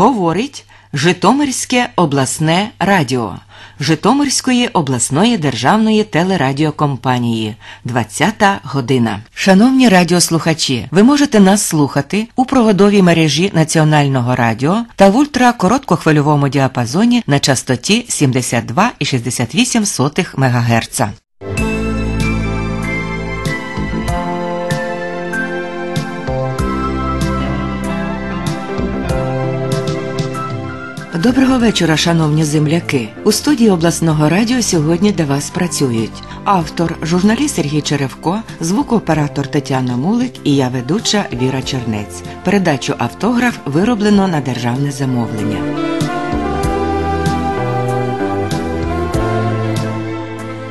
Говорить Житомирське обласне радіо Житомирської обласної державної телерадіокомпанії 20 година. Шановні радіослухачі, ви можете нас слухати у проводовій мережі Національного радіо та в ультракороткохвильовому діапазоні на частоті 72,68 МГц. Доброго вечора, шановні земляки. У студії обласного радіо сьогодні для вас працюють автор, журналіст Сергій Черевко, звукооператор Тетяна Мулик і я ведуча Віра Чернець. Передачу автограф вироблено на державне замовлення.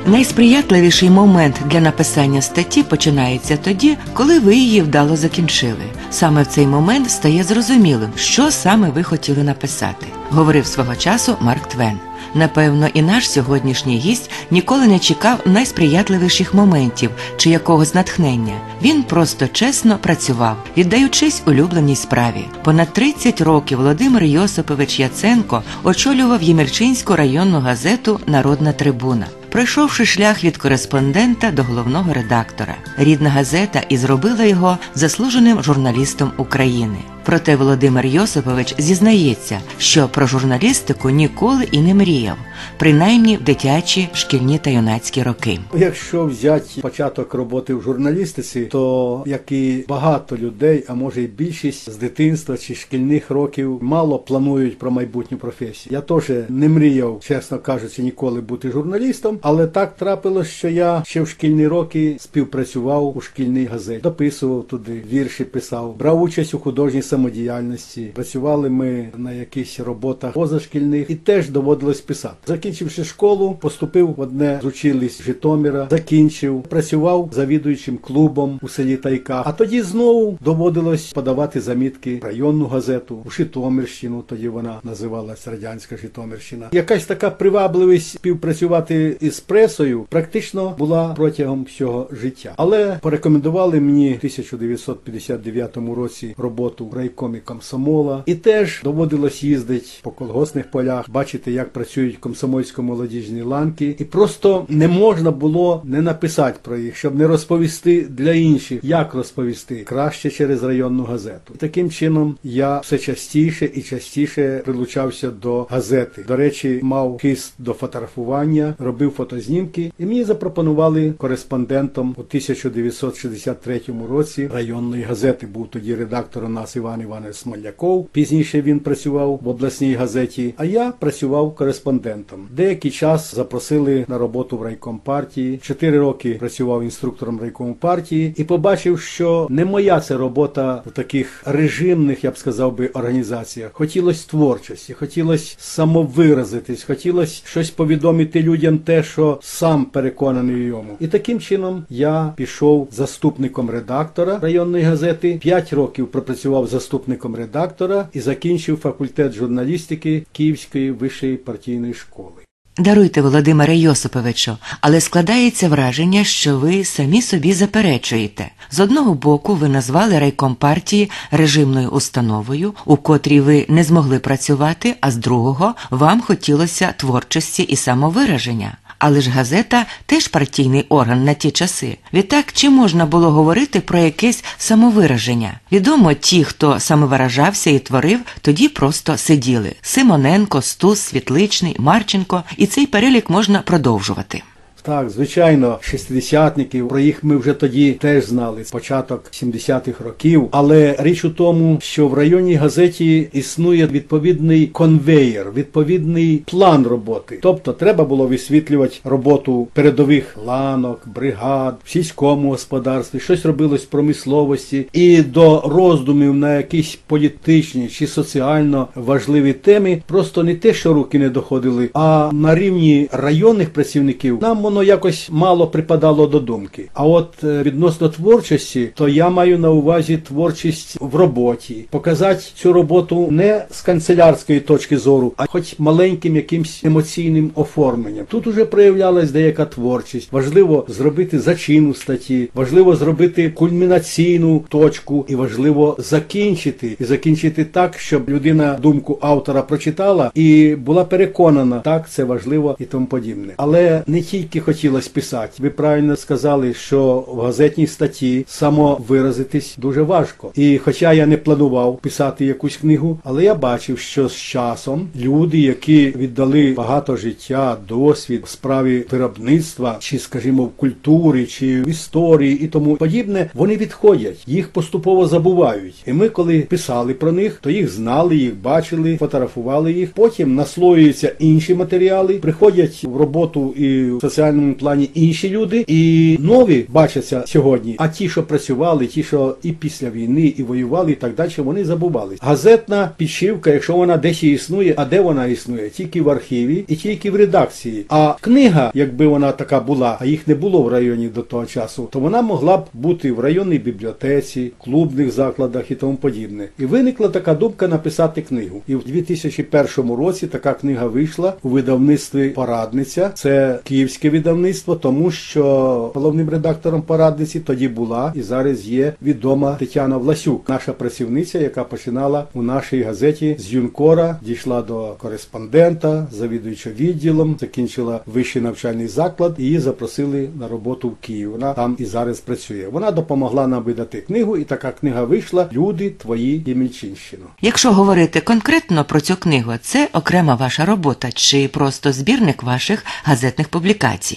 Найсприятливіший момент для написання статті починається тоді, коли ви її вдало закінчили. Саме в цей момент стає зрозумілим, що саме ви хотіли написати, говорив свого часу Марк Твен. Напевно, і наш сьогоднішній гість ніколи не чекав найсприятливіших моментів чи якогось натхнення. Він просто чесно працював, віддаючись улюбленій справі. Понад 30 років Володимир Йосипович Яценко очолював Ємельчинську районну газету Народна трибуна. Пройшовши шлях від кореспондента до головного редактора, рідна газета і зробила його заслуженим журналістом України. Проте Володимир Йосипович зізнається, що про журналістику ніколи і не мріяв, принаймні в дитячі, шкільні та юнацькі роки. Якщо взяти початок роботи в журналістиці, то як і багато людей, а може і більшість з дитинства чи шкільних років мало планують про майбутню професію. Я теж не мріяв, чесно кажучи, ніколи бути журналістом, але так трапилось, що я ще в шкільні роки співпрацював у шкільній газеті, дописував туди, вірші писав, брав участь у художній самодіяльності. Працювали ми на якихось роботах позашкільних і теж доводилось писати. Закінчивши школу, поступив в одне з училищ Житомира, закінчив, працював завідуючим клубом у селі Тайка. А тоді знову доводилось подавати замітки в районну газету у Житомирщину. Тоді вона називалась Радянська Житомирщина. Якась така привабливість співпрацювати із пресою практично була протягом всього життя. Але порекомендували мені в 1959 році роботу райкомі комсомола, і теж доводилось їздити по колгосних полях, бачити, як працюють комсомольсько-молодіжні ланки, і просто не можна було не написати про їх, щоб не розповісти для інших, як розповісти краще через районну газету. І таким чином я все частіше і частіше прилучався до газети. До речі, мав хист до фотографування, робив фотознімки, і мені запропонували кореспондентом у 1963 році районної газети. Був тоді редактор у нас Іван Іванович Смоляков. Пізніше він працював в обласній газеті, а я працював кореспондентом. Деякий час запросили на роботу в райком партії. Чотири роки працював інструктором райкому партії і побачив, що не моя це робота в таких режимних, я б сказав би, організаціях. Хотілося творчості, хотілося самовиразитись, хотілося щось повідомити людям, те, що сам переконаний йому. І таким чином я пішов заступником редактора районної газети. П'ять років пропрацював заступником редактора і закінчив факультет журналістики Київської вищої партійної школи. Даруйте, Володимире Йосиповичу, але складається враження, що ви самі собі заперечуєте. З одного боку, ви назвали райком партії режимною установою, у котрій ви не змогли працювати, а з другого вам хотілося творчості і самовираження. Але ж газета теж партійний орган на ті часи. Відтак, чи можна було говорити про якесь самовираження? Відомо, ті, хто самовиражався і творив, тоді просто сиділи: Симоненко, Стус, Світличний, Марченко, і цей перелік можна продовжувати. Так, звичайно, шестидесятників, про їх ми вже тоді теж знали, з початок 70-х років. Але річ у тому, що в районній газеті існує відповідний конвеєр, відповідний план роботи. Тобто треба було висвітлювати роботу передових ланок, бригад, в сільському господарстві, щось робилось в промисловості, і до роздумів на якісь політичні чи соціально важливі теми просто не те, що руки не доходили, а на рівні районних працівників нам воно якось мало припадало до думки. А от е, відносно творчості, то я маю на увазі творчість в роботі, показати цю роботу не з канцелярської точки зору, а хоч маленьким якимсь емоційним оформленням. Тут уже проявлялась деяка творчість. Важливо зробити зачину статті, важливо зробити кульмінаційну точку, і важливо закінчити і закінчити так, щоб людина думку автора прочитала і була переконана, так це важливо і тому подібне. Але не тільки хотілося писати. Ви правильно сказали, що в газетній статті самовиразитись дуже важко. І хоча я не планував писати якусь книгу, але я бачив, що з часом люди, які віддали багато життя, досвід в справі виробництва, чи, скажімо, в культурі, чи в історії і тому подібне, вони відходять, їх поступово забувають. І ми, коли писали про них, то їх знали, їх бачили, фотографували їх. Потім наслоюються інші матеріали, приходять в роботу і в соціальному плані інші люди, і нові бачаться сьогодні. А ті, що працювали, ті, що і після війни, і воювали, і так далі, вони забувались. Газетна підшивка, якщо вона десь існує, а де вона існує? Тільки в архіві і тільки в редакції. А книга, якби вона така була, а їх не було в районі до того часу, то вона могла б бути в районній бібліотеці, клубних закладах і тому подібне. І виникла така думка написати книгу. І в 2001 році така книга вийшла у видавництві Порадниця. Це київське видавництво, тому що головним редактором порадниці тоді була і зараз є відома Тетяна Власюк, наша працівниця, яка починала у нашій газеті з юнкора, дійшла до кореспондента, завідуюча відділом, закінчила вищий навчальний заклад. і Її запросили на роботу в Київ. Вона там і зараз працює. Вона допомогла нам видати книгу, і така книга вийшла Люди твої Ємільчинщина. Якщо говорити конкретно про цю книгу, це окрема ваша робота чи просто збірник ваших газетних публікацій?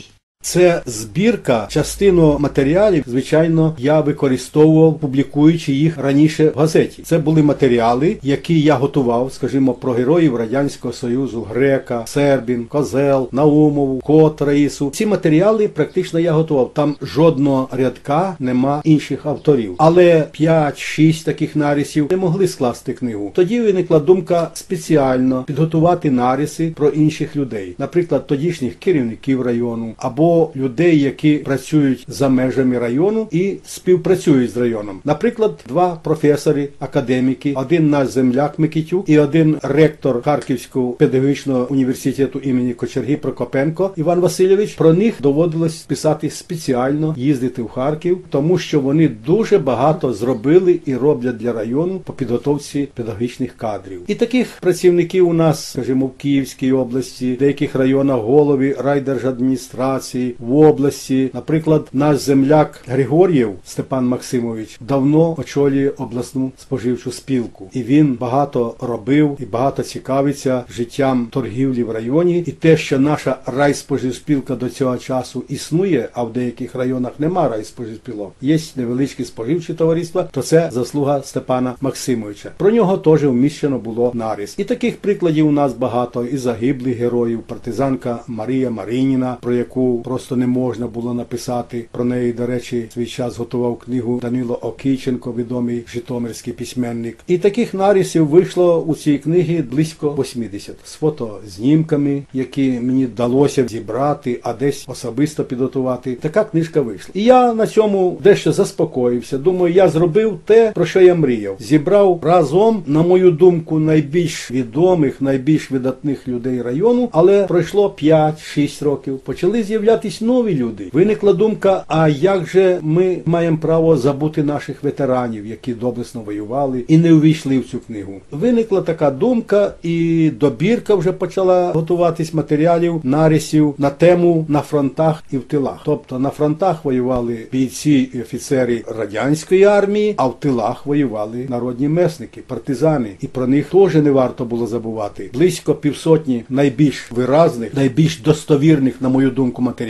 Це збірка, частину матеріалів, звичайно, я використовував, публікуючи їх раніше в газеті. Це були матеріали, які я готував, скажімо, про героїв Радянського Союзу, Грека, Сербін, Козел, Наумову, Кот, Раїсу. Ці матеріали практично я готував. Там жодного рядка нема інших авторів. Але 5-6 таких нарисів не могли скласти книгу. Тоді виникла думка спеціально підготувати нариси про інших людей, наприклад, тодішніх керівників району або людей, які працюють за межами району і співпрацюють з районом. Наприклад, два професори, академіки, один наш земляк Микитюк і один ректор Харківського педагогічного університету імені Кочерги Прокопенко Іван Васильович. Про них доводилось писати спеціально, їздити в Харків, тому що вони дуже багато зробили і роблять для району по підготовці педагогічних кадрів. І таких працівників у нас, скажімо, в Київській області, деяких районах голови райдержадміністрації в області. Наприклад, наш земляк Григор'єв Степан Максимович давно очолює обласну споживчу спілку, і він багато робив і багато цікавиться життям торгівлі в районі. І те, що наша райспоживспілка до цього часу існує, а в деяких районах нема райспоживспілок, є невеличкі споживчі товариства, то це заслуга Степана Максимовича. Про нього теж вміщено було нарис. І таких прикладів у нас багато і загиблих героїв, партизанка Марія Марініна, про яку просто не можна було написати. Про неї, до речі, свій час готував книгу Данило Окійченко, відомий житомирський письменник. І таких нарисів вийшло у цій книгі близько 80. з фотознімками, які мені вдалося зібрати, а десь особисто підготувати. Така книжка вийшла. І я на цьому дещо заспокоївся. Думаю, я зробив те, про що я мріяв. Зібрав разом, на мою думку, найбільш відомих, найбільш видатних людей району, але пройшло 5-6 років. Почали з'являтись нові люди. Виникла думка: а як же ми маємо право забути наших ветеранів, які доблесно воювали і не увійшли в цю книгу? Виникла така думка, і добірка вже почала готуватись матеріалів, нарисів на тему на фронтах і в тилах. Тобто на фронтах воювали бійці і офіцери радянської армії, а в тилах воювали народні месники, партизани. І про них теж не варто було забувати. Близько півсотні найбільш виразних, найбільш достовірних, на мою думку, матеріалів,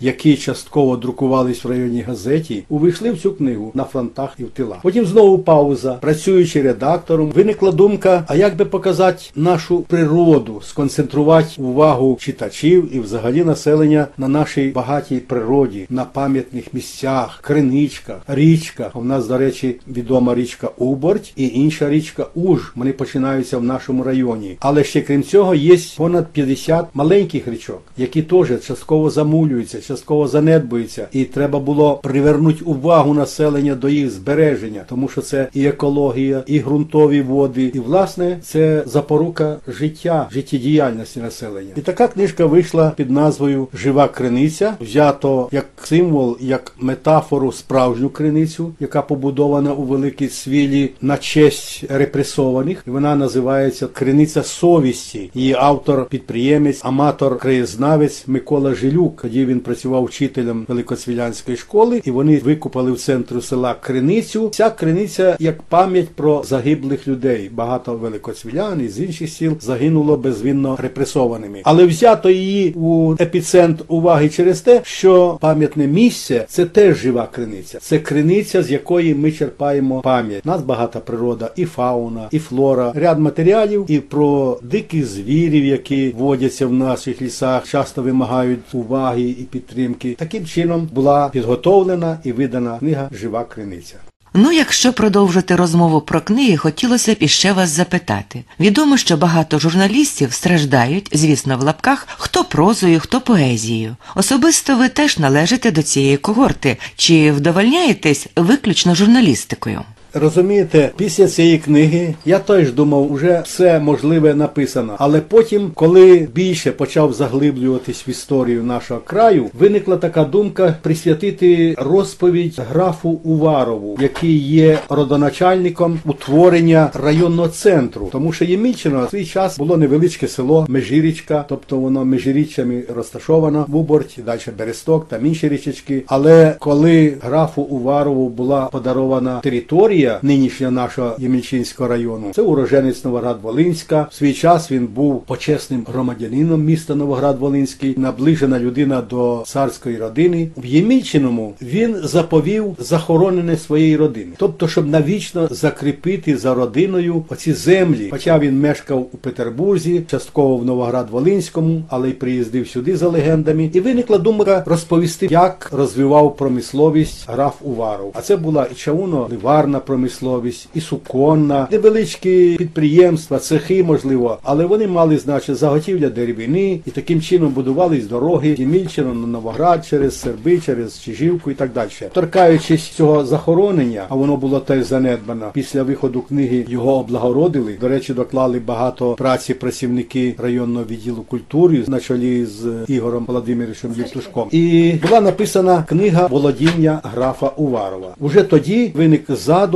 які частково друкувались в районній газеті, увійшли в цю книгу на фронтах і в тилах. Потім знову пауза. Працюючи редактором, виникла думка: а як би показати нашу природу, сконцентрувати увагу читачів і взагалі населення на нашій багатій природі, на пам'ятних місцях, криничках, річках. У нас, до речі, відома річка Уборть і інша річка Уж. Вони починаються в нашому районі. Але ще крім цього є понад 50 маленьких річок, які теж частково замулені замулюється, частково занедбується, і треба було привернути увагу населення до їх збереження, тому що це і екологія, і ґрунтові води, і власне це запорука життя, життєдіяльності населення. І така книжка вийшла під назвою Жива криниця, взято як символ, як метафору справжню криницю, яка побудована у великій свілі на честь репресованих. Вона називається Криниця совісті. Її автор, підприємець, аматор, краєзнавець Микола Жилюк. Тоді він працював вчителем Великоцвілянської школи, і вони викупали в центру села Криницю. Ця криниця як пам'ять про загиблих людей. Багато великоцвілян із інших сіл загинуло безвинно репресованими. Але взято її у епіцентр уваги через те, що пам'ятне місце це теж жива криниця. Це криниця, з якої ми черпаємо пам'ять. Нас багата природа, і фауна, і флора, ряд матеріалів, і про диких звірів, які водяться в наших лісах, часто вимагають уваги і підтримки. Таким чином була підготовлена і видана книга Жива криниця. Ну, якщо продовжити розмову про книги, хотілося б іще вас запитати. Відомо, що багато журналістів страждають, звісно, в лапках, хто прозою, хто поезією. Особисто ви теж належите до цієї когорти. Чи вдовольняєтесь виключно журналістикою? Розумієте, після цієї книги я теж думав, уже все можливе написано. Але потім, коли більше почав заглиблюватись в історію нашого краю, виникла така думка присвятити розповідь графу Уварову, який є родоначальником утворення районного центру. Тому що Ємільчино в свій час було невеличке село Межирічка, тобто воно межиріччями розташовано Уборті, далі Бересток там інші річечки. Але коли графу Уварову була подарована територія нинішнього нашого Ємільчинського району, це уроженець Новоград-Волинська. В свій час він був почесним громадянином міста Новоград-Волинський, наближена людина до царської родини. В Ємільчиному він заповів захоронене своєї родини, тобто, щоб навічно закріпити за родиною оці землі. Хоча він мешкав у Петербурзі, частково в Новоград-Волинському, але й приїздив сюди за легендами. І виникла думка розповісти, як розвивав промисловість граф Уваров. А це була і чавуно-ливарна промисловість, і суконна, невеличкі підприємства, цехи, можливо, але вони мали, значить, заготівля деревини і таким чином будувались дороги Ємільчино на Новоград через Серби, через Чижівку і так далі. Торкаючись цього захоронення, а воно було теж занедбано. Після виходу книги його облагородили. До речі, доклали багато праці працівники районного відділу культури на чолі з Ігорем Володимировичем Євтушком. І була написана книга Володіння графа Уварова. Уже тоді виник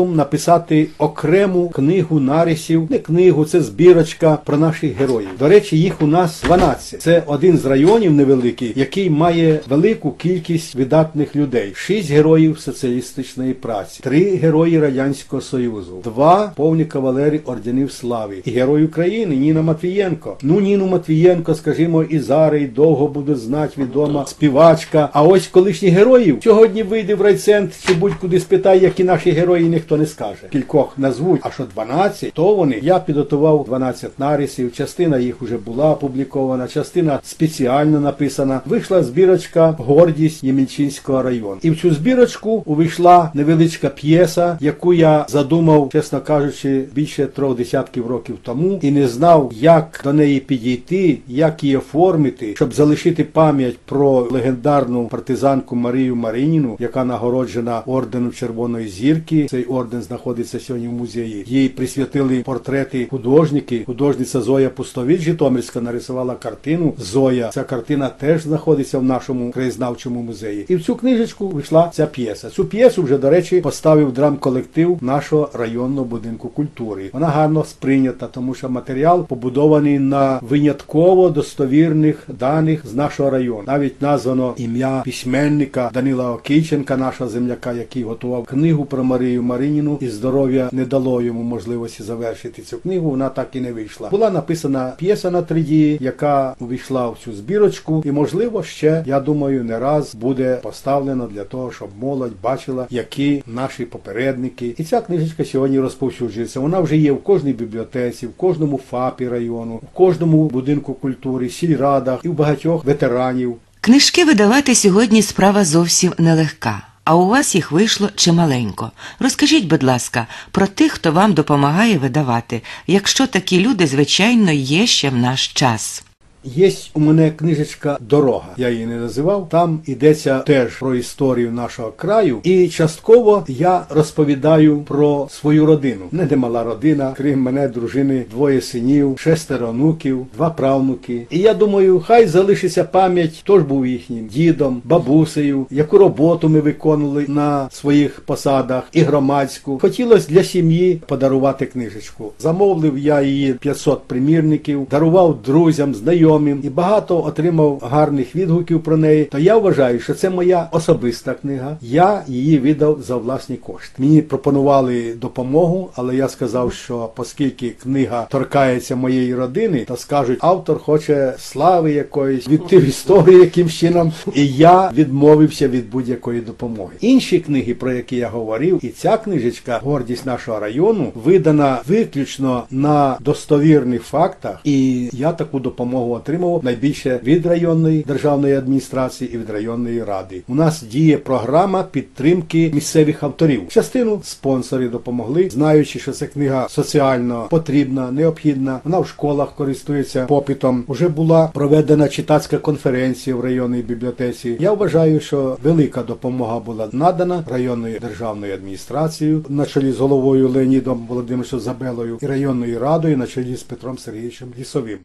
задум написати окрему книгу нарисів. Не книгу, це збірочка про наших героїв. До речі, їх у нас 12. Це один з районів невеликий, який має велику кількість видатних людей. Шість героїв соціалістичної праці, три герої Радянського Союзу, два повні кавалери орденів слави і герой України Ніна Матвієнко. Ну, Ніну Матвієнко, скажімо, і зараз і довго буде знати відома співачка. А ось колишніх героїв сьогодні вийде в райцентр чи будь-куди спитай, які наші герої ніхто не скаже. Кількох назвуть, а що 12, то вони. Я підготував 12 нарисів. Частина їх вже була опублікована, частина спеціально написана. Вийшла збірочка Гордість Ємільчинського району. І в цю збірочку увійшла невеличка п'єса, яку я задумав, чесно кажучи, більше трьох десятків років тому, і не знав, як до неї підійти, як її оформити, щоб залишити пам'ять про легендарну партизанку Марію Мариніну, яка нагороджена орденом Червоної зірки. Цей орден знаходиться сьогодні в музеї. Їй присвятили портрети художники. Художниця Зоя Пустовіч Житомирська нарисувала картину Зоя. Ця картина теж знаходиться в нашому краєзнавчому музеї. І в цю книжечку вийшла ця п'єса. Цю п'єсу вже, до речі, поставив драм-колектив нашого районного будинку культури. Вона гарно сприйнята, тому що матеріал побудований на винятково достовірних даних з нашого району. Навіть названо ім'я письменника Данила Окійченка, нашого земляка, який готував книгу про Марію Мариніну, і здоров'я не дало йому можливості завершити цю книгу. Вона так і не вийшла. Була написана п'єса на три дії, яка увійшла в цю збірочку, і можливо ще я думаю не раз буде поставлено для того, щоб молодь бачила, які наші попередники. І ця книжечка сьогодні розповсюджується. Вона вже є в кожній бібліотеці, в кожному ФАПі району, в кожному будинку культури, сільрадах і в багатьох ветеранів. Книжки видавати сьогодні справа зовсім нелегка. А у вас їх вийшло чималенько. Розкажіть, будь ласка, про тих, хто вам допомагає видавати, якщо такі люди, звичайно, є ще в наш час. Є у мене книжечка Дорога. Я її не називав. Там йдеться теж про історію нашого краю, і частково я розповідаю про свою родину. Не де мала родина, крім мене, дружини, двоє синів, шестеро онуків, два правнуки. І я думаю, хай залишиться пам'ять, хто ж був їхнім дідом, бабусею, яку роботу ми виконували на своїх посадах і громадську. Хотілося для сім'ї подарувати книжечку. Замовив я її 500 примірників, дарував друзям, знайомим і багато отримав гарних відгуків про неї. То я вважаю, що це моя особиста книга. Я її видав за власні кошти. Мені пропонували допомогу, але я сказав, що оскільки книга торкається моєї родини, то скажуть, автор хоче слави якоїсь, війти в історію якимсь чином. І я відмовився від будь-якої допомоги. Інші книги, про які я говорив, і ця книжечка Гордість нашого району видана виключно на достовірних фактах, і я таку допомогу отримував найбільше від районної державної адміністрації і від районної ради. У нас діє програма підтримки місцевих авторів. Частину спонсори допомогли, знаючи, що ця книга соціально потрібна, необхідна. Вона в школах користується попитом. Уже була проведена читацька конференція в районній бібліотеці. Я вважаю, що велика допомога була надана районною державною адміністрацією на чолі з головою Леонідом Володимировичем Забелою і районною радою на чолі з Петром Сергійовичем Лісовим.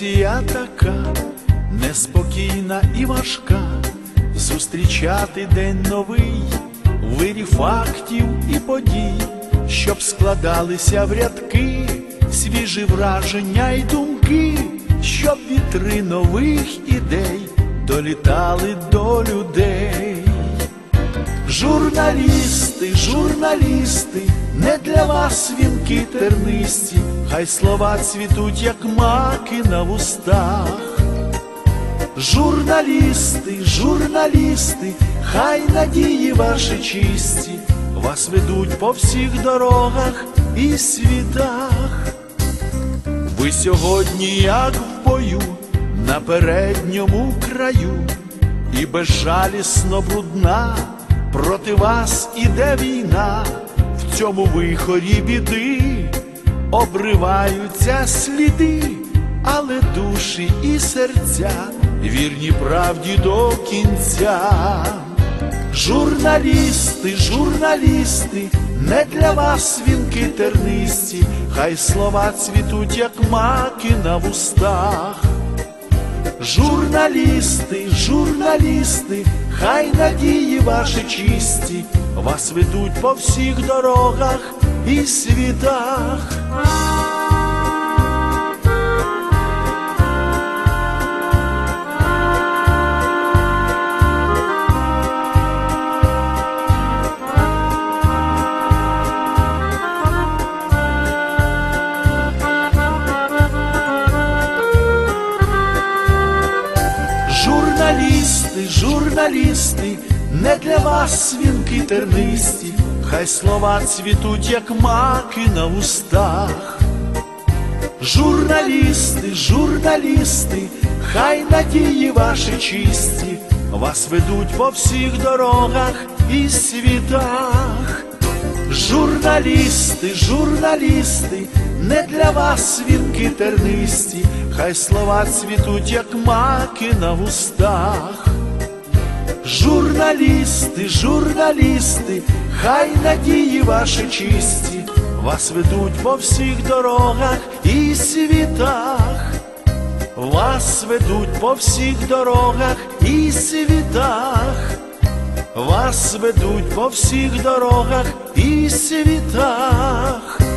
Професія така, неспокійна і важка, зустрічати день новий, у вирі фактів і подій, щоб складалися в рядки, свіжі враження й думки, щоб вітри нових ідей долітали до людей. Журналісти, журналісти, не для вас вінки тернисті, хай слова цвітуть, як маки на вустах. Журналісти, журналісти, хай надії ваші чисті, вас ведуть по всіх дорогах і світах. Ви сьогодні, як в бою, на передньому краю, і безжалісно брудна, проти вас іде війна, в цьому вихорі біди, обриваються сліди, але душі і серця вірні правді до кінця. Журналісти, журналісти, не для вас вінки тернисті, хай слова цвітуть, як маки на вустах. Журналісти, журналісти, хай надії ваші чисті, вас ведуть по всіх дорогах і світах. Журналісти, журналісти, не для вас свінки тернисті, хай слова цвітуть, як маки на устах. Журналісти, журналісти, хай надії ваші чисті, вас ведуть по всіх дорогах і світах. Журналісти, журналісти, не для вас вінки тернисті, хай слова цвітуть, як маки на вустах. Журналісти, журналісти, хай надії ваші чисті, вас ведуть по всіх дорогах і світах. Вас ведуть по всіх дорогах і світах. Вас ведуть по всіх дорогах і світах.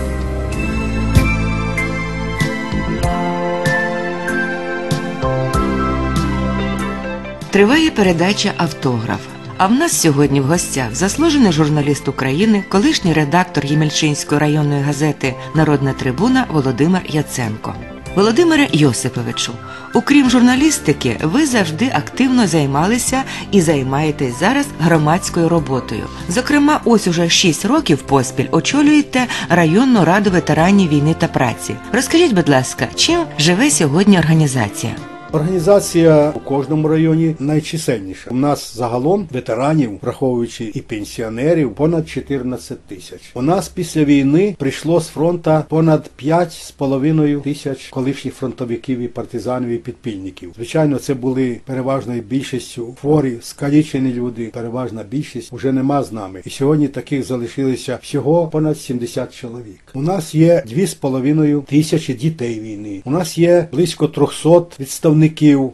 Триває передача автограф. А в нас сьогодні в гостях заслужений журналіст України, колишній редактор Ємельчинської районної газети Народна трибуна Володимир Яценко. Володимире Йосиповичу, окрім журналістики, ви завжди активно займалися і займаєтесь зараз громадською роботою. Зокрема, ось уже 6 років поспіль очолюєте районну раду ветеранів війни та праці. Розкажіть, будь ласка, чим живе сьогодні організація? Організація у кожному районі найчисельніша. У нас загалом ветеранів, враховуючи і пенсіонерів, понад 14 тисяч. У нас після війни прийшло з фронта понад 5,5 тисяч колишніх фронтовиків і партизанів і підпільників. Звичайно, це були переважною більшістю хворі, скалічені люди. Переважна більшість вже нема з нами. І сьогодні таких залишилося всього понад 70 чоловік. У нас є 2,5 тисячі дітей війни. У нас є близько 300 відставників,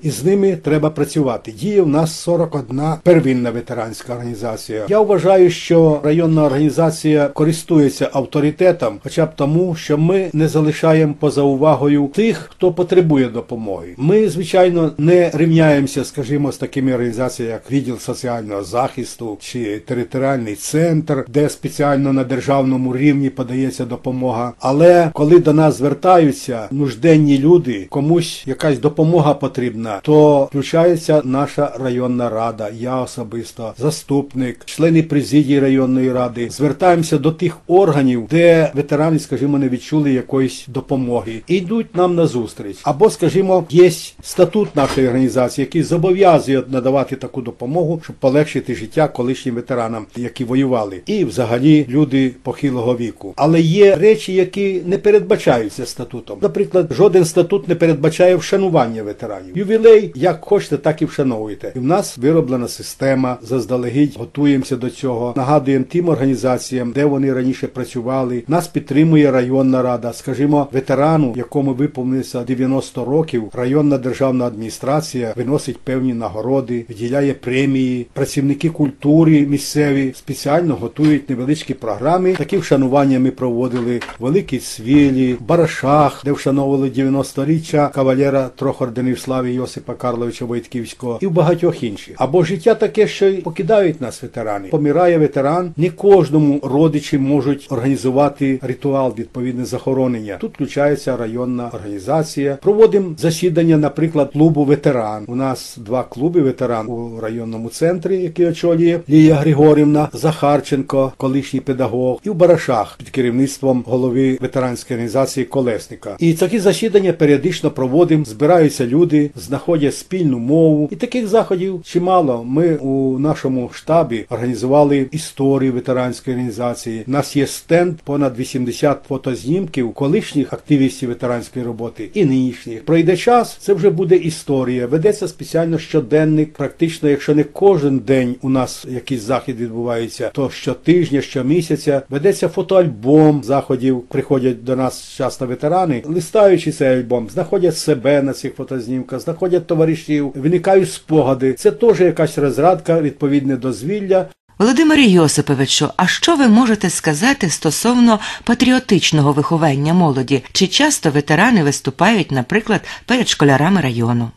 і з ними треба працювати. Діє в нас 41 первинна ветеранська організація. Я вважаю, що районна організація користується авторитетом, хоча б тому, що ми не залишаємо поза увагою тих, хто потребує допомоги. Ми, звичайно, не рівняємося, скажімо, з такими організаціями, як відділ соціального захисту чи територіальний центр, де спеціально на державному рівні подається допомога. Але коли до нас звертаються нужденні люди, комусь якась допомога потрібна, то включається наша районна рада, я особисто, заступник, члени президії районної ради. Звертаємося до тих органів, де ветерани, скажімо, не відчули якоїсь допомоги, і йдуть нам на зустріч. Або, скажімо, є статут нашої організації, який зобов'язує надавати таку допомогу, щоб полегшити життя колишнім ветеранам, які воювали, і взагалі люди похилого віку. Але є речі, які не передбачаються статутом. Наприклад, жоден статут не передбачає вшанування ветеранів. Ювілей, як хочете, так і вшановуєте. І в нас вироблена система, заздалегідь готуємося до цього. Нагадуємо тим організаціям, де вони раніше працювали. Нас підтримує районна рада. Скажімо, ветерану, якому виповнилося 90 років, районна державна адміністрація виносить певні нагороди, виділяє премії. Працівники культури місцеві спеціально готують невеличкі програми. Такі вшанування ми проводили в Великій Свілі, Барашах, де вшановували 90-річчя кавалера трьох орденів слави Йосипа Карловича Войтківського і в багатьох інших. Або життя таке, що й покидають нас ветерани. Помирає ветеран, не кожному родичі можуть організувати ритуал відповідне захоронення. Тут включається районна організація. Проводимо засідання, наприклад, клубу ветеран. У нас два клуби ветеран у районному центрі, який очолює Лілія Григорівна Захарченко, колишній педагог, і в Барашах під керівництвом голови ветеранської організації Колесника. І такі засідання періодично проводимо. Збираються люди, знаходять спільну мову. І таких заходів чимало. Ми у нашому штабі організували історію ветеранської організації. У нас є стенд понад 80 фотознімків колишніх активістів ветеранської роботи і нинішніх. Пройде час, це вже буде історія. Ведеться спеціально щоденник. Практично, якщо не кожен день у нас якийсь захід відбувається, то щотижня, щомісяця ведеться фотоальбом заходів. Приходять до нас часто ветерани, листаючи цей альбом, знаходять себе на цих фотознімках, знаходять товаришів, виникають спогади. Це теж якась розрадка, відповідне дозвілля. Володимире Йосиповичу, а що ви можете сказати стосовно патріотичного виховання молоді? Чи часто ветерани виступають, наприклад, перед школярами району?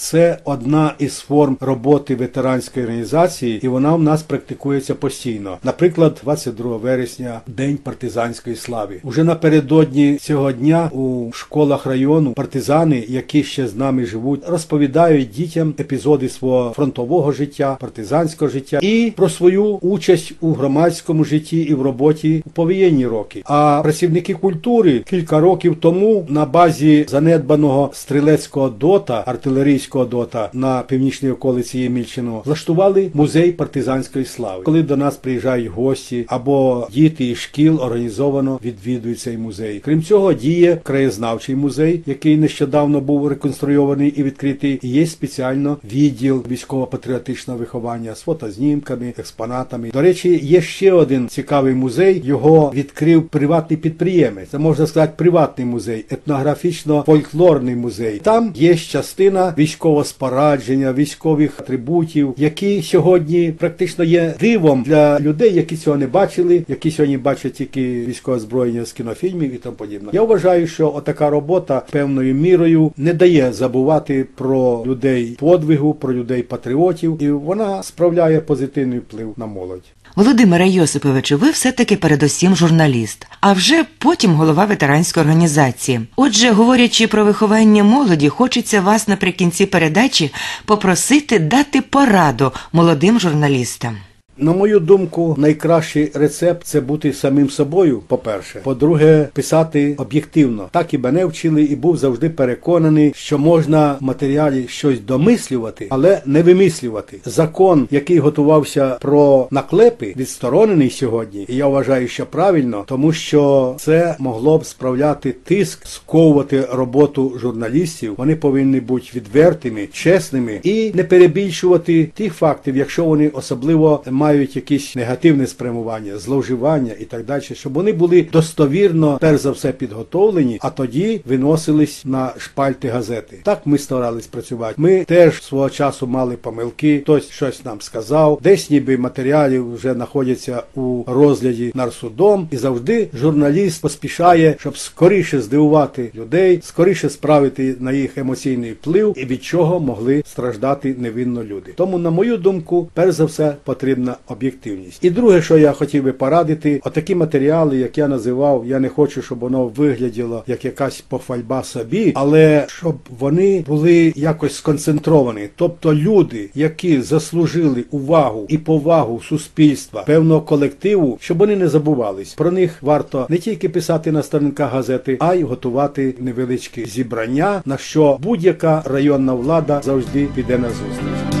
Це одна із форм роботи ветеранської організації, і вона в нас практикується постійно. Наприклад, 22 вересня, День партизанської слави. Уже напередодні цього дня у школах району партизани, які ще з нами живуть, розповідають дітям епізоди свого фронтового життя, партизанського життя і про свою участь у громадському житті і в роботі у повоєнні роки. А працівники культури кілька років тому на базі занедбаного стрілецького дота артилерійського дота на північній околиці Ємільчино влаштували музей партизанської слави. Коли до нас приїжджають гості або діти із шкіл організовано відвідують цей музей. Крім цього, діє краєзнавчий музей, який нещодавно був реконструйований і відкритий. І є спеціально відділ військово-патріотичного виховання з фотознімками, експонатами. До речі, є ще один цікавий музей. Його відкрив приватний підприємець. Це можна сказати приватний музей, етнографічно-фольклорний музей. Там є частина військового спорадження, військових атрибутів, які сьогодні практично є дивом для людей, які цього не бачили, які сьогодні бачать тільки військове озброєння з кінофільмів і тому подібне. Я вважаю, що отака робота певною мірою не дає забувати про людей подвигу, про людей патріотів, і вона справляє позитивний вплив на молодь. Володимире Йосиповичу, ви все-таки передусім журналіст, а вже потім голова ветеранської організації. Отже, говорячи про виховання молоді, хочеться вас наприкінці передачі попросити дати пораду молодим журналістам. На мою думку, найкращий рецепт це бути самим собою, по-перше. По-друге, писати об'єктивно. Так і мене вчили, і був завжди переконаний, що можна в матеріалі щось домислювати, але не вимислювати. Закон, який готувався про наклепи, відсторонений сьогодні, і я вважаю, що правильно, тому що це могло б справляти тиск, сковувати роботу журналістів. Вони повинні бути відвертими, чесними і не перебільшувати тих фактів, якщо вони особливо мають якісь негативне спрямування, зловживання і так далі, щоб вони були достовірно, перш за все, підготовлені, а тоді виносились на шпальти газети. Так ми старались працювати. Ми теж свого часу мали помилки, хтось щось нам сказав, десь ніби матеріалів вже знаходяться у розгляді нарсудом, і завжди журналіст поспішає, щоб скоріше здивувати людей, скоріше справити на їх емоційний вплив, і від чого могли страждати невинно люди. Тому, на мою думку, перш за все потрібна об'єктивність. І друге, що я хотів би порадити, отакі матеріали, як я називав, я не хочу, щоб воно вигляділо як якась похвальба собі, але щоб вони були якось сконцентровані. Тобто люди, які заслужили увагу і повагу суспільства, певного колективу, щоб вони не забувались. Про них варто не тільки писати на сторінках газети, а й готувати невеличкі зібрання, на що будь-яка районна влада завжди піде на зустріч.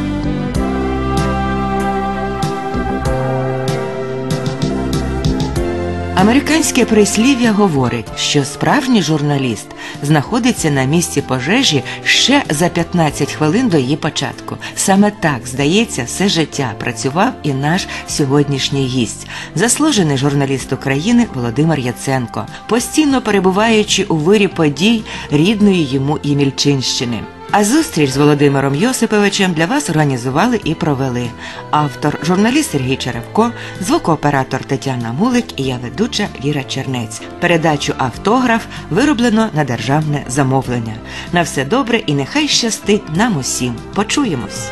Американське прислів'я говорить, що справжній журналіст знаходиться на місці пожежі ще за 15 хвилин до її початку. Саме так, здається, все життя працював і наш сьогоднішній гість, заслужений журналіст України Володимир Яценко, постійно перебуваючи у вирі подій рідної йому Ємільчинщини. А зустріч з Володимиром Йосиповичем для вас організували і провели автор, журналіст Сергій Черевко, звукооператор Тетяна Мулик і я ведуча Віра Чернець. Передачу автограф вироблено на державне замовлення. На все добре і нехай щастить нам усім. Почуємось.